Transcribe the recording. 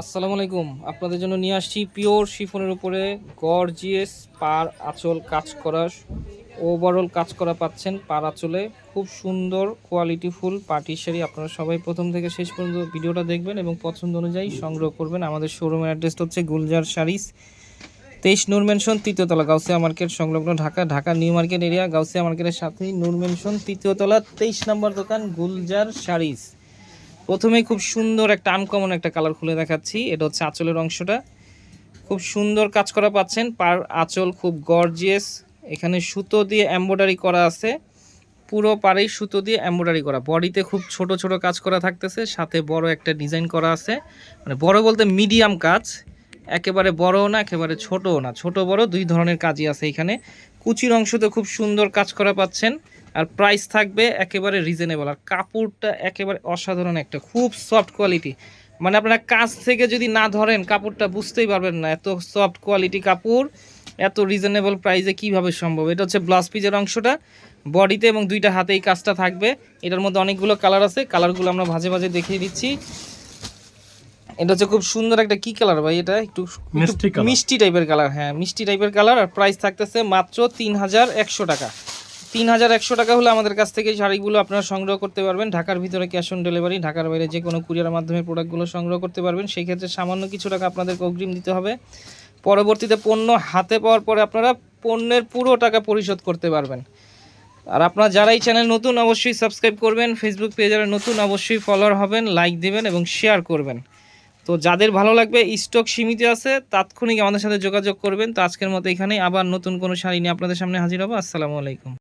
আসসালামু আলাইকুম। আপনাদের জন্য নিয়ে আসছি পিওর শিফনের উপরে গর্জিয়াস পার আঁচল কাজ করা ওভারঅল কাজ করা পাচ্ছেন পার আঁচলে। খুব সুন্দর কোয়ালিটি ফুল পার্টি শাড়ি আপনারা সবাই প্রথম থেকে শেষ পর্যন্ত ভিডিওটা দেখবেন এবং পছন্দ অনুযায়ী সংগ্রহ করবেন। আমাদের শোরুমের অ্যাড্রেস হচ্ছে গুলজার শাড়িস, তেইশ নূর মেনশন তৃতীয়তলা গাউসিয়া মার্কেট সংলগ্ন Dhaka Dhaka New Market area Gausia মার্কেটের সাথেই নূর মেনশন তৃতীয়তলা তেইশ নম্বর দোকান গুলজার শাড়িস। প্রথমেই খুব সুন্দর একটা আনকমন একটা কালার খুলে দেখাচ্ছি। এটা হচ্ছে আঁচলের অংশটা। খুব সুন্দর কাজ করা পাচ্ছেন। পার আঁচল খুব গর্জিয়াস এখানে সুতো দিয়ে এম্ব্রয়ডারি করা আছে। পুরো পাড়েই সুতো দিয়ে এম্ব্রয়ডারি করা। বডিতে খুব ছোট ছোট কাজ করা থাকতেছে। সাথে বড় একটা ডিজাইন করা আছে। মানে বড় বলতে মিডিয়াম কাজ। একেবারে বড়ও না, একেবারে ছোটও না। ছোট বড় দুই ধরনের কাজই আছে এখানে। কুচির অংশতে খুব সুন্দর কাজ করা পাচ্ছেন। আর প্রাইস থাকবে একেবারে রিজনেবল আর কাপড়টা একেবারে অসাধারণ একটা, খুব সফট কোয়ালিটি মানে আপনারা কাজ থেকে যদি না ধরেন, কাপড়টা বুঝতেই পারবেন না, এত সফট কোয়ালিটি কাপড়, এত রিজনেবল প্রাইসে কীভাবে সম্ভব? এটা হচ্ছে ব্লাউজ পিজের অংশটা। বডিতে এবং দুইটা হাতেই কাজটা থাকবে। এটার মধ্যে অনেকগুলো কালার আছে। কালারগুলো আমরা ভাজে ভাজে দেখিয়ে দিচ্ছি। এটা হচ্ছে খুব সুন্দর একটা কি কালার ভাই এটা? একটু মিষ্টি টাইপের কালার হ্যাঁ মিষ্টি টাইপের কালার আর প্রাইস থাকতেছে মাত্র তিন হাজার একশো টাকা। তিন হাজার একশো টাকা হলে আমাদের কাছ থেকে শাড়িগুলো আপনারা সংগ্রহ করতে পারবেন। ঢাকার ভিতরে ক্যাশ অন ডেলিভারি ঢাকার বাইরে যে কোনো কুরিয়ার মাধ্যমে প্রোডাক্টগুলো সংগ্রহ করতে পারবেন। সেই ক্ষেত্রে সামান্য কিছু টাকা আপনাদেরকে অগ্রিম দিতে হবে। পরবর্তীতে পণ্য হাতে পাওয়ার পরে আপনারা পণ্যের পুরো টাকা পরিশোধ করতে পারবেন। আর আপনারা যারা এই চ্যানেল নতুন অবশ্যই সাবস্ক্রাইব করবেন। ফেসবুক পেজে যারা নতুন অবশ্যই ফলোয়ার হবেন লাইক দিবেন এবং শেয়ার করবেন। তো যাদের ভালো লাগবে স্টক সীমিত আছে, তাৎক্ষণিক আমাদের সাথে যোগাযোগ করবেন। তো আজকের মতো এখানে আবার নতুন কোনো শাড়ি নিয়ে আপনাদের সামনে হাজির হব। আসসালামু আলাইকুম।